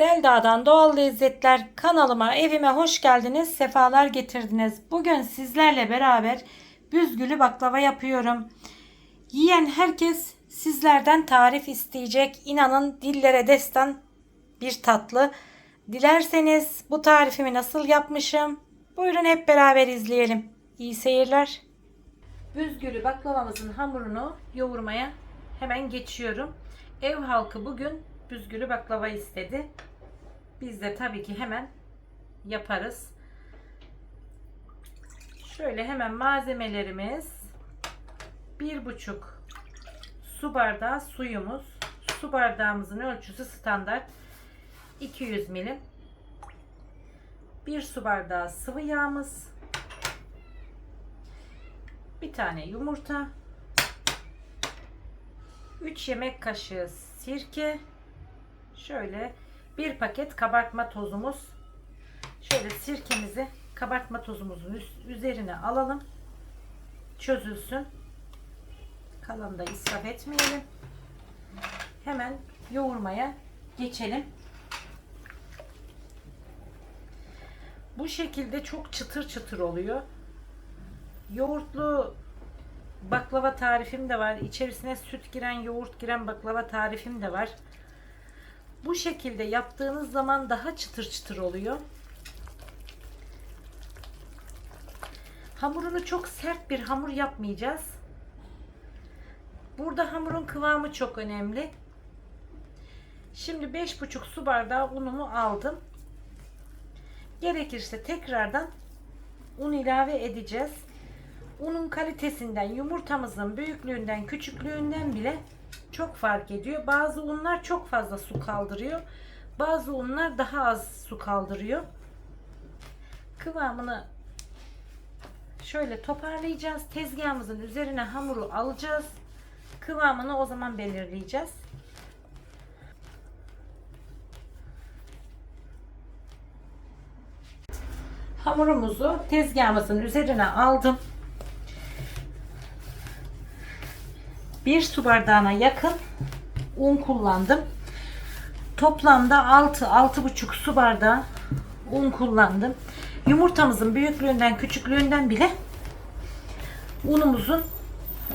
Selda'dan Doğal Lezzetler kanalıma, evime hoş geldiniz, sefalar getirdiniz. Bugün sizlerle beraber büzgülü baklava yapıyorum. Yiyen herkes sizlerden tarif isteyecek. İnanın dillere destan bir tatlı. Dilerseniz bu tarifimi nasıl yapmışım? Buyurun hep beraber izleyelim. İyi seyirler. Büzgülü baklavamızın hamurunu yoğurmaya hemen geçiyorum. Ev halkı bugün büzgülü baklava istedi. Biz de tabii ki hemen yaparız. Şöyle hemen malzemelerimiz bir buçuk su bardağı suyumuz. Su bardağımızın ölçüsü standart 200 milim. Bir su bardağı sıvı yağımız. Bir tane yumurta. 3 yemek kaşığı sirke. Şöyle bir paket kabartma tozumuz. Şöyle sirkemizi kabartma tozumuzun üzerine alalım. Çözülsün. Kalanı da israf etmeyelim. Hemen yoğurmaya geçelim. Bu şekilde çok çıtır çıtır oluyor. Yoğurtlu baklava tarifim de var. İçerisine süt giren, yoğurt giren baklava tarifim de var. Bu şekilde yaptığınız zaman daha çıtır çıtır oluyor. Hamurunu çok sert bir hamur yapmayacağız. Burada hamurun kıvamı çok önemli. Şimdi 5,5 su bardağı unumu aldım. Gerekirse tekrardan un ilave edeceğiz. Unun kalitesinden, yumurtamızın büyüklüğünden, küçüklüğünden bile çok fark ediyor. Bazı unlar çok fazla su kaldırıyor. Bazı unlar daha az su kaldırıyor. Kıvamını şöyle toparlayacağız. Tezgahımızın üzerine hamuru alacağız. Kıvamını o zaman belirleyeceğiz. Hamurumuzu tezgahımızın üzerine aldım. Bir su bardağına yakın un kullandım. Toplamda 6-6,5 su bardağı un kullandım. Yumurtamızın büyüklüğünden küçüklüğünden bile unumuzun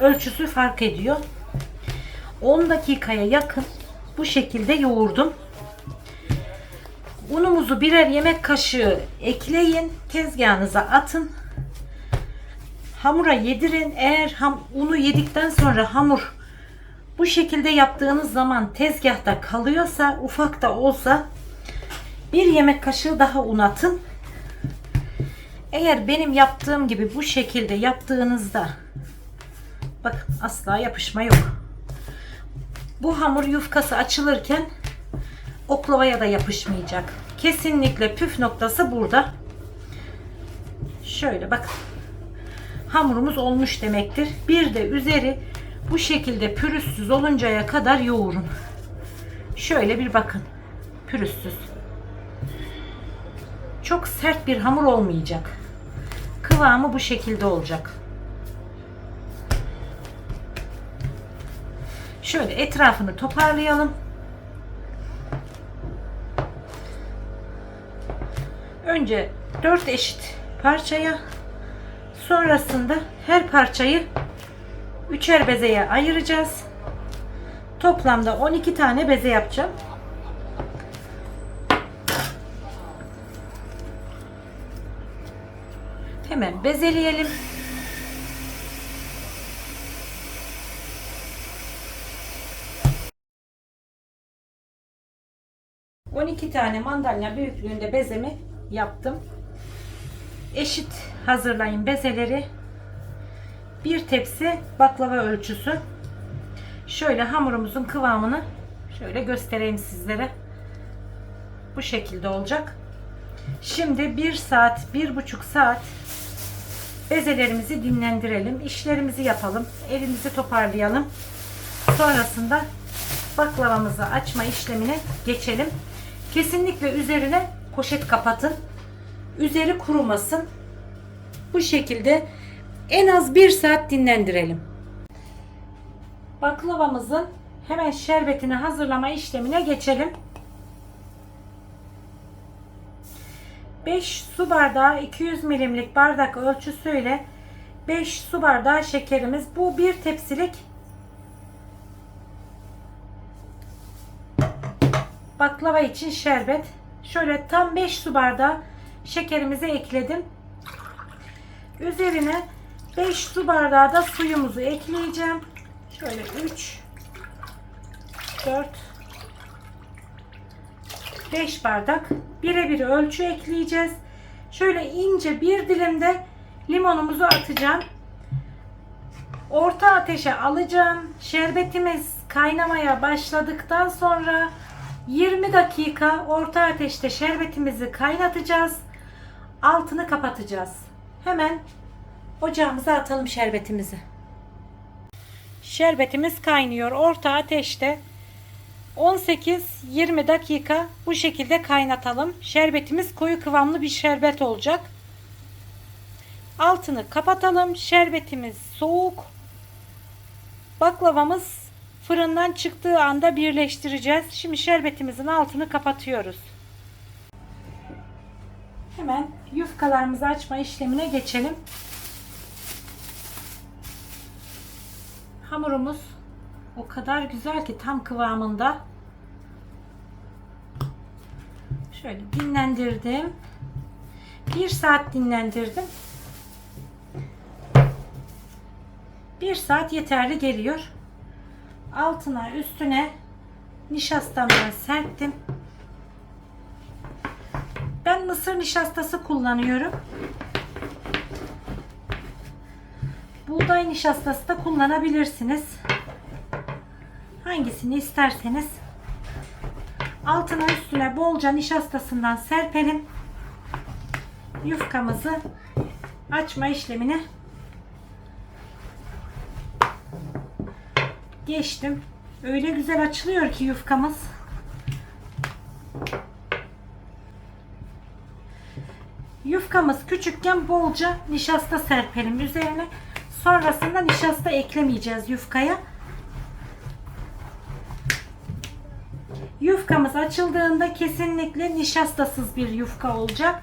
ölçüsü fark ediyor. 10 dakikaya yakın bu şekilde yoğurdum. Unumuzu birer yemek kaşığı ekleyin. Tezgahınıza atın. Hamura yedirin. Eğer ham, unu yedikten sonra hamur bu şekilde yaptığınız zaman tezgahta kalıyorsa ufak da olsa bir yemek kaşığı daha un atın. Eğer benim yaptığım gibi bu şekilde yaptığınızda bak asla yapışma yok. Bu hamur yufkası açılırken oklavaya da yapışmayacak. Kesinlikle püf noktası burada. Şöyle bak. Hamurumuz olmuş demektir. Bir de üzeri bu şekilde pürüzsüz oluncaya kadar yoğurun. Şöyle bir bakın. Pürüzsüz. Çok sert bir hamur olmayacak. Kıvamı bu şekilde olacak. Şöyle etrafını toparlayalım. Önce 4 eşit parçaya sonrasında her parçayı üçer bezeye ayıracağız. Toplamda 12 tane beze yapacağım. Hemen bezeleyelim. ...12 tane mandalina büyüklüğünde bezemi yaptım. Eşit hazırlayın bezeleri. Bir tepsi baklava ölçüsü. Şöyle hamurumuzun kıvamını şöyle göstereyim sizlere. Bu şekilde olacak. Şimdi bir saat, bir buçuk saat bezelerimizi dinlendirelim. işlerimizi yapalım. Elimizi toparlayalım. Sonrasında baklavamızı açma işlemine geçelim. Kesinlikle üzerine poşet kapatın. Üzeri kurumasın. Bu şekilde en az bir saat dinlendirelim. Baklavamızın hemen şerbetini hazırlama işlemine geçelim. 5 su bardağı 200 milimlik bardak ölçüsüyle 5 su bardağı şekerimiz. Bu bir tepsilik baklava için şerbet. Şöyle tam 5 su bardağı şekerimizi ekledim. Üzerine 5 su bardağı da suyumuzu ekleyeceğim. Şöyle 3 4 5 bardak birebir ölçü ekleyeceğiz. Şöyle ince bir dilimde limonumuzu atacağım. Orta ateşe alacağım. Şerbetimiz kaynamaya başladıktan sonra 20 dakika orta ateşte şerbetimizi kaynatacağız. Altını kapatacağız. Hemen ocağımıza atalım şerbetimizi. Şerbetimiz kaynıyor orta ateşte. 18-20 dakika bu şekilde kaynatalım. Şerbetimiz koyu kıvamlı bir şerbet olacak. Altını kapatalım. Şerbetimiz soğuk. Baklavamız fırından çıktığı anda birleştireceğiz. Şimdi şerbetimizin altını kapatıyoruz. Hemen yufkalarımızı açma işlemine geçelim. Hamurumuz o kadar güzel ki tam kıvamında. Şöyle dinlendirdim. Bir saat dinlendirdim. Bir saat yeterli geliyor. Altına üstüne nişastamdan serptim. Ben mısır nişastası kullanıyorum. Buğday nişastası da kullanabilirsiniz. Hangisini isterseniz. Altına üstüne bolca nişastasından serpelim. Yufkamızı açma işlemine geçtim. Öyle güzel açılıyor ki yufkamız. Yufkamız küçükken bolca nişasta serpelim üzerine. Sonrasında nişasta eklemeyeceğiz yufkaya. Yufkamız açıldığında kesinlikle nişastasız bir yufka olacak.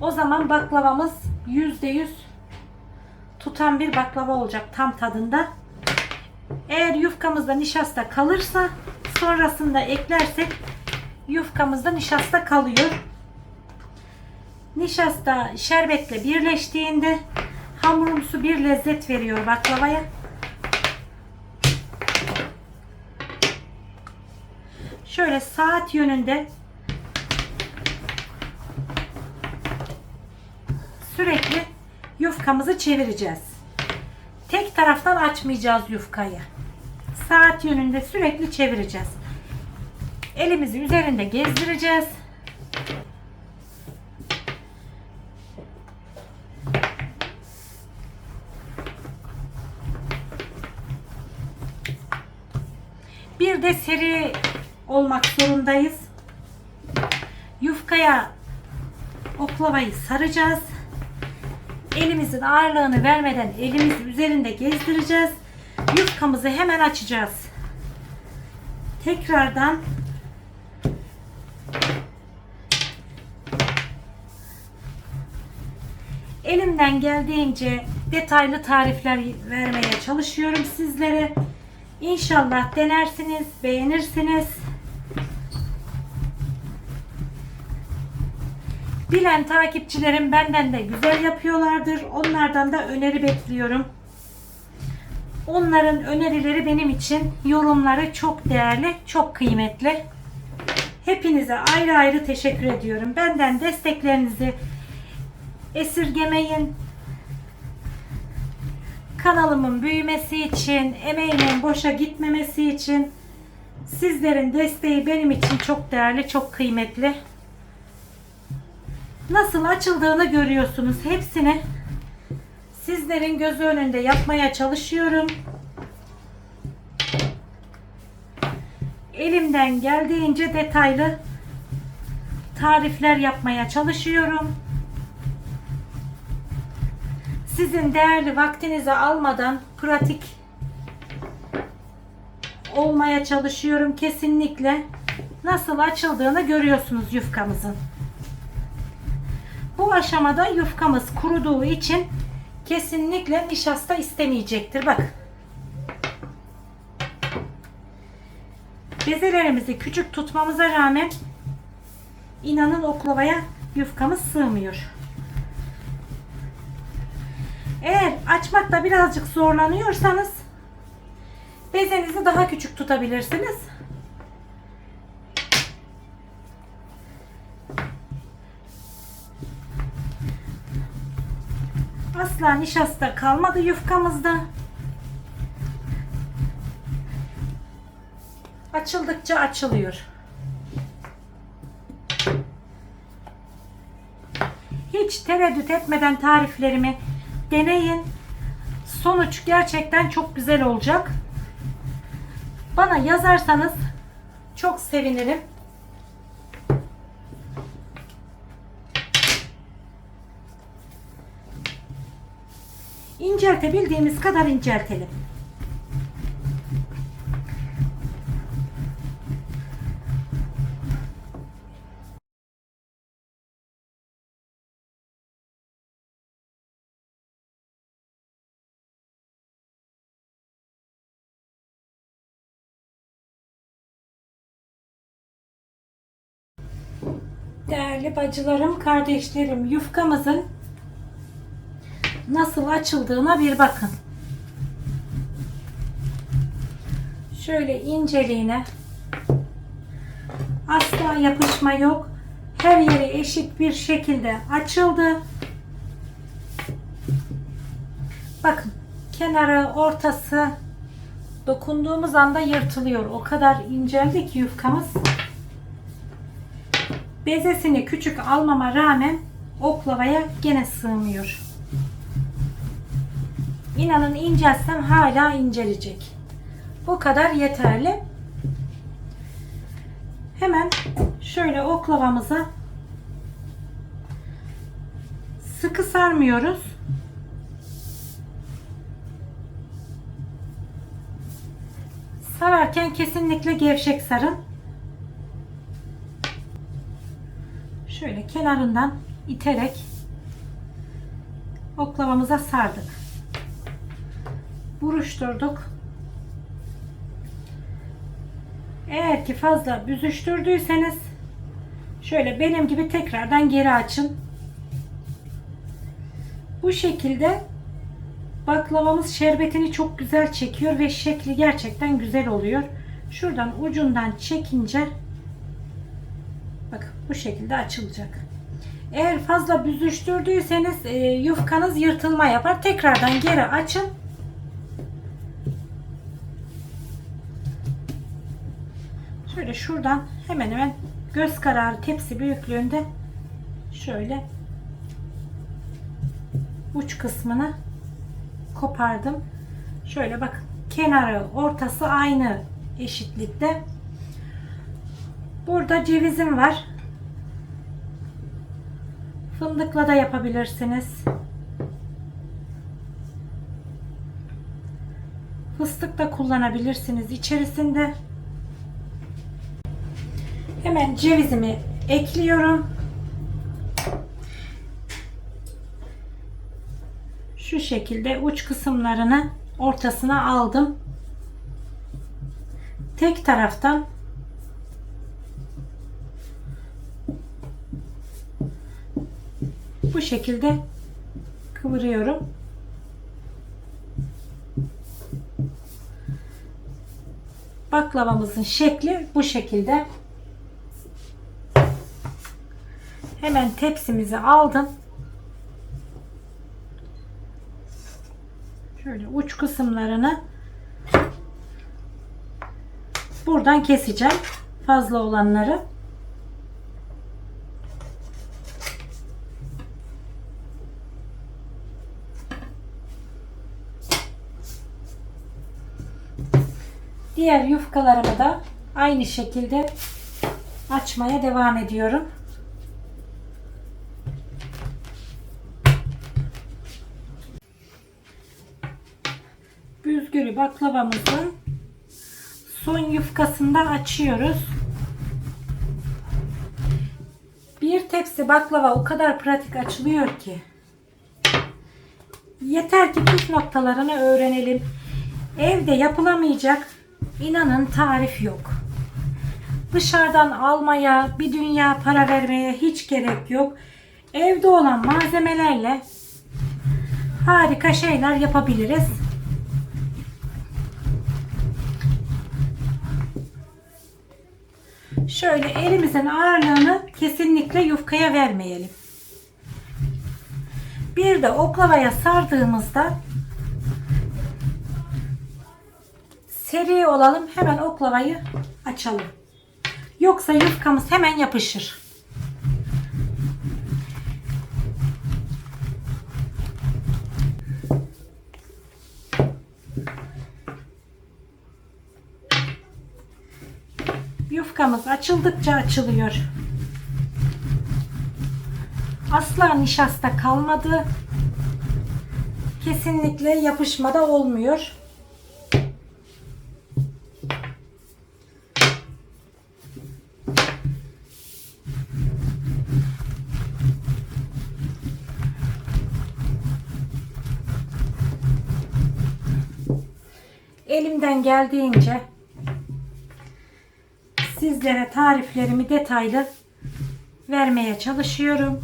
O zaman baklavamız %100 tutan bir baklava olacak tam tadında. Eğer yufkamızda nişasta kalırsa sonrasında eklersek yufkamızda nişasta kalıyor. Nişasta şerbetle birleştiğinde hamurumsu bir lezzet veriyor baklavaya. Şöyle saat yönünde sürekli yufkamızı çevireceğiz. Tek taraftan açmayacağız yufkayı. Saat yönünde sürekli çevireceğiz. Elimizi üzerinde gezdireceğiz. Bir de seri olmak zorundayız. Yufkaya oklavayı saracağız. Elimizin ağırlığını vermeden elimizi üzerinde gezdireceğiz. Yufkamızı hemen açacağız. Tekrardan elimden geldiğince detaylı tarifler vermeye çalışıyorum sizlere. İnşallah denersiniz, beğenirsiniz. Bilen takipçilerim benden de güzel yapıyorlardır. Onlardan da öneri bekliyorum. Onların önerileri benim için yorumları çok değerli, çok kıymetli. Hepinize ayrı ayrı teşekkür ediyorum. Benden desteklerinizi esirgemeyin. Kanalımın büyümesi için, emeğimin boşa gitmemesi için sizlerin desteği benim için çok değerli, çok kıymetli. Nasıl açıldığını görüyorsunuz. Hepsini sizlerin gözü önünde yapmaya çalışıyorum. Elimden geldiğince detaylı tarifler yapmaya çalışıyorum. Sizin değerli vaktinizi almadan pratik olmaya çalışıyorum kesinlikle. Nasıl açıldığını görüyorsunuz yufkamızın. aşamada yufkamız kuruduğu için kesinlikle nişasta istemeyecektir. Bak. Bezelerimizi küçük tutmamıza rağmen inanın oklavaya yufkamız sığmıyor. Eğer açmakta birazcık zorlanıyorsanız bezenizi daha küçük tutabilirsiniz. Asla nişasta kalmadı yufkamızda. Açıldıkça açılıyor. Hiç tereddüt etmeden tariflerimi deneyin. Sonuç gerçekten çok güzel olacak. Bana yazarsanız çok sevinirim. İnceltebildiğimiz kadar inceltelim. Değerli bacılarım, kardeşlerim, yufkamızın nasıl açıldığına bir bakın. Şöyle inceliğine asla yapışma yok. Her yeri eşit bir şekilde açıldı. Bakın kenarı, ortası dokunduğumuz anda yırtılıyor. O kadar inceldi ki yufkamız. Bezesini küçük almama rağmen oklavaya gene sığmıyor. İnanın incelsem hala incelecek. Bu kadar yeterli. Hemen şöyle oklavamıza sıkı sarmıyoruz. Sararken kesinlikle gevşek sarın. Şöyle kenarından iterek oklavamıza sardık. Buruşturduk. Eğer ki fazla büzüştürdüyseniz şöyle benim gibi tekrardan geri açın. Bu şekilde baklavamız şerbetini çok güzel çekiyor ve şekli gerçekten güzel oluyor. Şuradan ucundan çekince bu şekilde açılacak. Eğer fazla büzüştürdüyseniz e, yufkanız yırtılma yapar. Tekrardan geri açın. Şöyle şuradan hemen hemen göz kararı tepsi büyüklüğünde şöyle uç kısmını kopardım. Şöyle bak kenarı ortası aynı eşitlikte. Burada cevizim var. Fındıkla da yapabilirsiniz. Fıstık da kullanabilirsiniz içerisinde. Hemen cevizimi ekliyorum. Şu şekilde uç kısımlarını ortasına aldım. Tek taraftan bu şekilde kıvırıyorum. Baklavamızın şekli bu şekilde. Hemen tepsimizi aldım. Şöyle uç kısımlarını buradan keseceğim. Fazla olanları. Diğer yufkalarımı da aynı şekilde açmaya devam ediyorum. Büzgülü baklavamızın son yufkasında açıyoruz. Bir tepsi baklava o kadar pratik açılıyor ki. Yeter ki püf noktalarını öğrenelim. Evde yapılamayacak inanın tarif yok. Dışarıdan almaya, bir dünya para vermeye hiç gerek yok. Evde olan malzemelerle harika şeyler yapabiliriz. Şöyle elimizin ağırlığını kesinlikle yufkaya vermeyelim. Bir de oklavaya sardığımızda seri olalım hemen oklavayı açalım. Yoksa yufkamız hemen yapışır. Yufkamız açıldıkça açılıyor. Asla nişasta kalmadı. Kesinlikle yapışmada olmuyor. Elimden geldiğince sizlere tariflerimi detaylı vermeye çalışıyorum.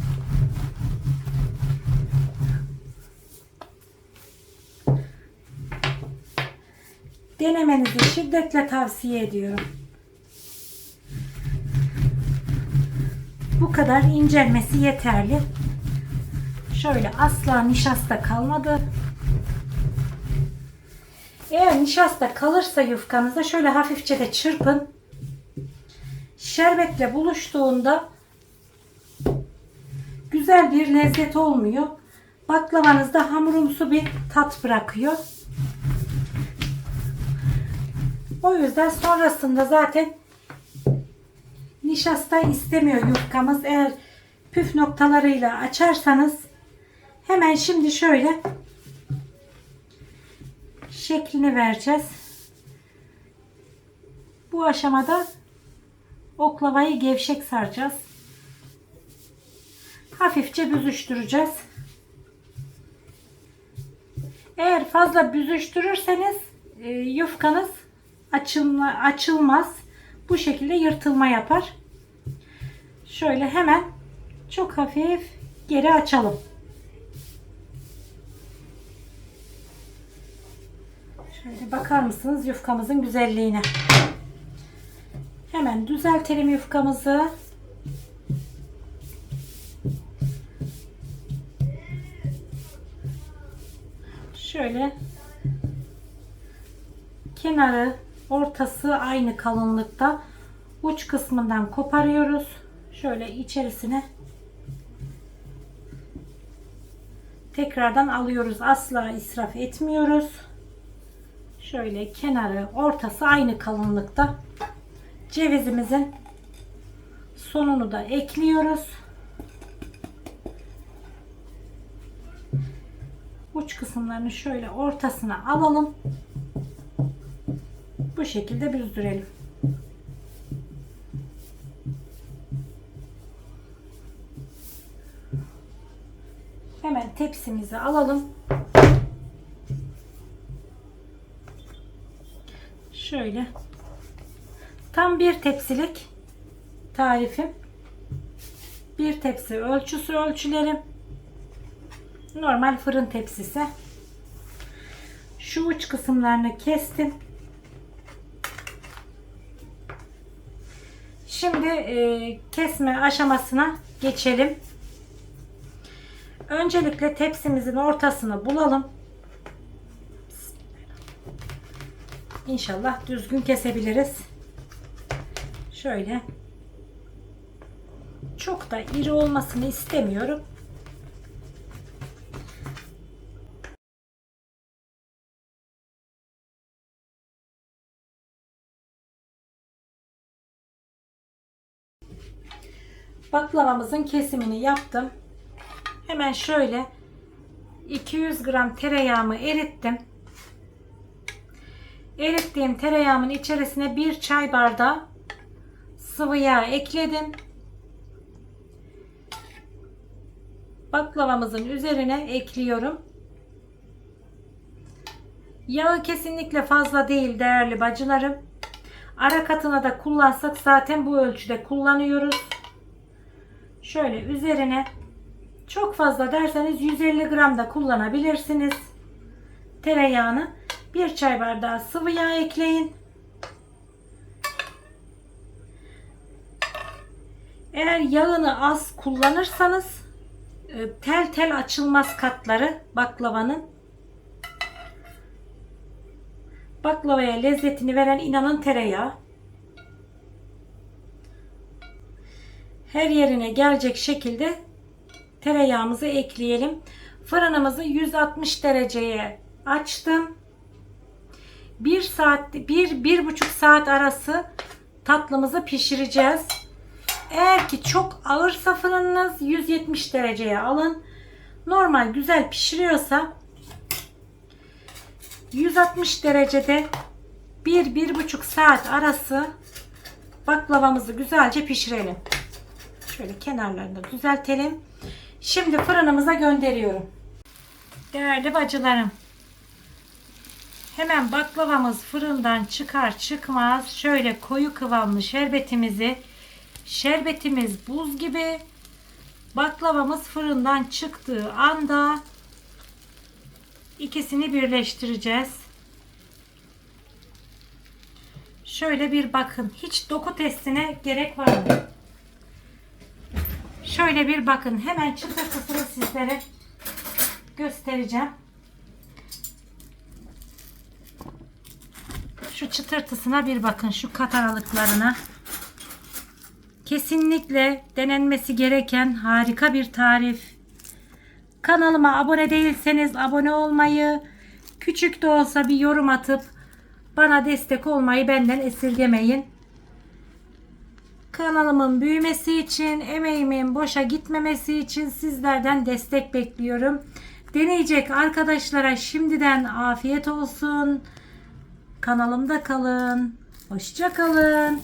Denemenizi şiddetle tavsiye ediyorum. Bu kadar incelmesi yeterli. Şöyle asla nişasta kalmadı. Eğer nişasta kalırsa yufkanızda şöyle hafifçe de çırpın. Şerbetle buluştuğunda güzel bir lezzet olmuyor. Baklavanızda hamurumsu bir tat bırakıyor. O yüzden sonrasında zaten nişasta istemiyor yufkamız. Eğer püf noktalarıyla açarsanız hemen şimdi şöyle şeklini vereceğiz. Bu aşamada oklavayı gevşek saracağız. Hafifçe büzüştüreceğiz. Eğer fazla büzüştürürseniz e, yufkanız açılma, açılmaz. Bu şekilde yırtılma yapar. Şöyle hemen çok hafif geri açalım. Şöyle bakar mısınız yufkamızın güzelliğine? Hemen düzeltelim yufkamızı. Şöyle kenarı ortası aynı kalınlıkta uç kısmından koparıyoruz. Şöyle içerisine tekrardan alıyoruz. Asla israf etmiyoruz. Şöyle kenarı ortası aynı kalınlıkta cevizimizin sonunu da ekliyoruz. Uç kısımlarını şöyle ortasına alalım. Bu şekilde büzdürelim. Hemen tepsimizi alalım. Şöyle tam bir tepsilik tarifim. Bir tepsi ölçüsü ölçülerim. Normal fırın tepsisi. Şu uç kısımlarını kestim. Şimdi e, kesme aşamasına geçelim. Öncelikle tepsimizin ortasını bulalım. İnşallah düzgün kesebiliriz. Şöyle. Çok da iri olmasını istemiyorum. Baklavamızın kesimini yaptım. Hemen şöyle 200 gram tereyağımı erittim. Erittiğim tereyağımın içerisine bir çay bardağı sıvı yağ ekledim. baklavamızın üzerine ekliyorum. Yağı kesinlikle fazla değil değerli bacılarım. Ara katına da kullansak zaten bu ölçüde kullanıyoruz. Şöyle üzerine çok fazla derseniz 150 gram da kullanabilirsiniz. Tereyağını bir çay bardağı sıvı yağ ekleyin. Eğer yağını az kullanırsanız e, tel tel açılmaz katları baklavanın. Baklavaya lezzetini veren inanın tereyağı. Her yerine gelecek şekilde tereyağımızı ekleyelim. Fırınımızı 160 dereceye açtım. 1 saat, 1 bir buçuk saat arası tatlımızı pişireceğiz. Eğer ki çok ağırsa fırınınız 170 dereceye alın. Normal güzel pişiriyorsa 160 derecede 1-1,5 saat arası baklavamızı güzelce pişirelim. Şöyle kenarlarını düzeltelim. Şimdi fırınımıza gönderiyorum. Değerli bacılarım. Hemen baklavamız fırından çıkar çıkmaz şöyle koyu kıvamlı şerbetimizi şerbetimiz buz gibi baklavamız fırından çıktığı anda ikisini birleştireceğiz. Şöyle bir bakın. Hiç doku testine gerek var mı? Şöyle bir bakın. Hemen çıtırtısını sizlere göstereceğim. Şu çıtırtısına bir bakın. Şu kat aralıklarına. Kesinlikle denenmesi gereken harika bir tarif. Kanalıma abone değilseniz abone olmayı, küçük de olsa bir yorum atıp bana destek olmayı benden esirgemeyin. Kanalımın büyümesi için, emeğimin boşa gitmemesi için sizlerden destek bekliyorum. Deneyecek arkadaşlara şimdiden afiyet olsun. Kanalımda kalın. Hoşça kalın.